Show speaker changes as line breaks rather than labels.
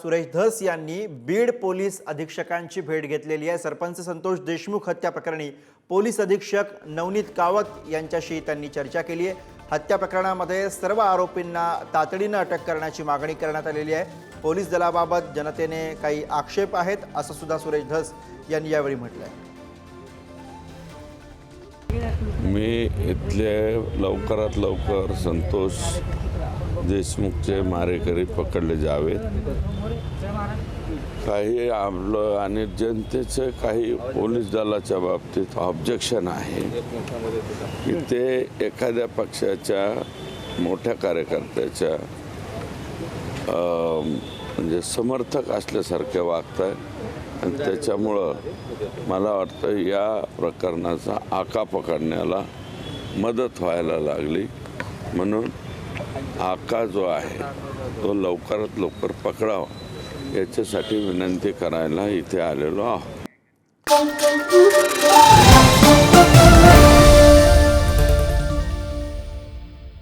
सुरेश धस यांनी बीड पोलीस अधीक्षकांची भेट घेतलेली आहे. सरपंच संतोष देशमुख हत्या प्रकरणी पोलीस अधीक्षक नवनीत कावत यांच्याशी त्यांनी चर्चा केली आहे. हत्या प्रकरणामध्ये सर्व आरोपींना तातडीनं अटक करण्याची मागणी करण्यात आलेली आहे. पोलीस दलाबाबत जनतेने काही आक्षेप आहेत असं सुद्धा सुरेश धस यांनी यावेळी म्हटलं आहे
मी इथले लवकरात लवकर संतोष देशमुखचे मारेकरी पकडले जावेत. काही आपलं आणि जनतेचं काही पोलीस दलाच्या बाबतीत ऑब्जेक्शन आहे की ते एखाद्या पक्षाच्या मोठ्या कार्यकर्त्याच्या म्हणजे समर्थक असल्यासारखे वागत आहे आणि त्याच्यामुळं मला वाटतं या प्रकरणाचा आका पकडण्याला मदत व्हायला लागली. म्हणून आका जो आहे तो लवकरात लवकर पकडावा. याच्यासाठी विनंती करायला इथे आलेलो आहोत.